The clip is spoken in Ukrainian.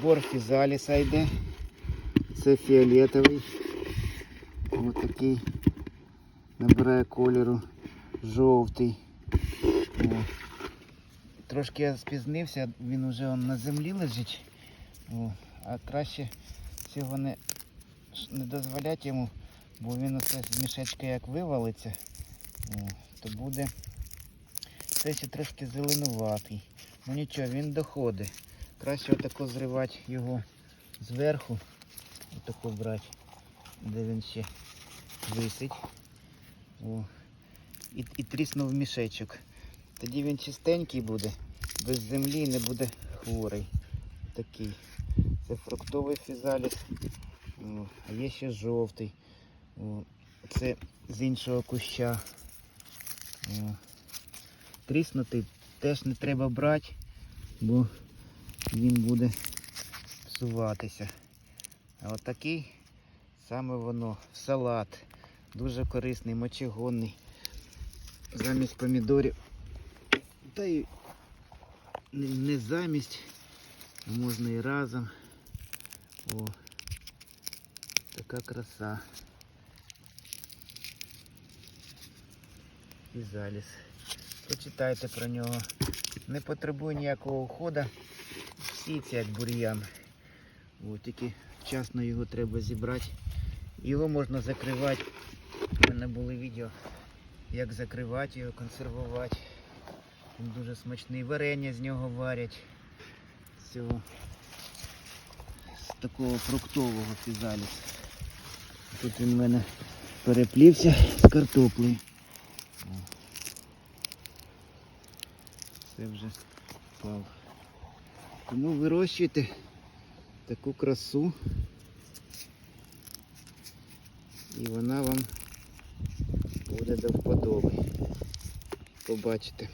Підбор фізаліса йде. Це фіолетовий. Ось такий. Набирає кольору жовтий. О. Трошки я спізнився, він он на землі лежить. О. А краще цього не, не дозволяти йому, бо він оце з мішечка як вивалиться, о, то буде це ще трошки зеленуватий. Ну нічого, він доходить. Краще отако зривати його зверху. Отако брати, де він ще висить. О. І, і тріснув мішечок. Тоді він чистенький буде, без землі не буде хворий. Такий. Це фруктовий фізаліс. А є ще жовтий. О, це з іншого куща. О. Тріснутий теж не треба брати, бо він буде псуватися. А от такий саме воно, салат. Дуже корисний, мочегонний. Замість помідорів. Та й не, замість, а можна і разом. О, така краса. Фізаліс. Почитайте про нього. Не потребує ніякого уходу. Всі як бур'ян. Тільки вчасно його треба зібрати. Його можна закривати. У мене були відео, як закривати його, консервувати. Він дуже смачний. Варення з нього варять. З цього з такого фруктового фізаліс. Тут він в мене переплівся з картоплею. Це вже впав. Тому вирощуйте таку красу. І вона вам буде до вподоби. Побачите.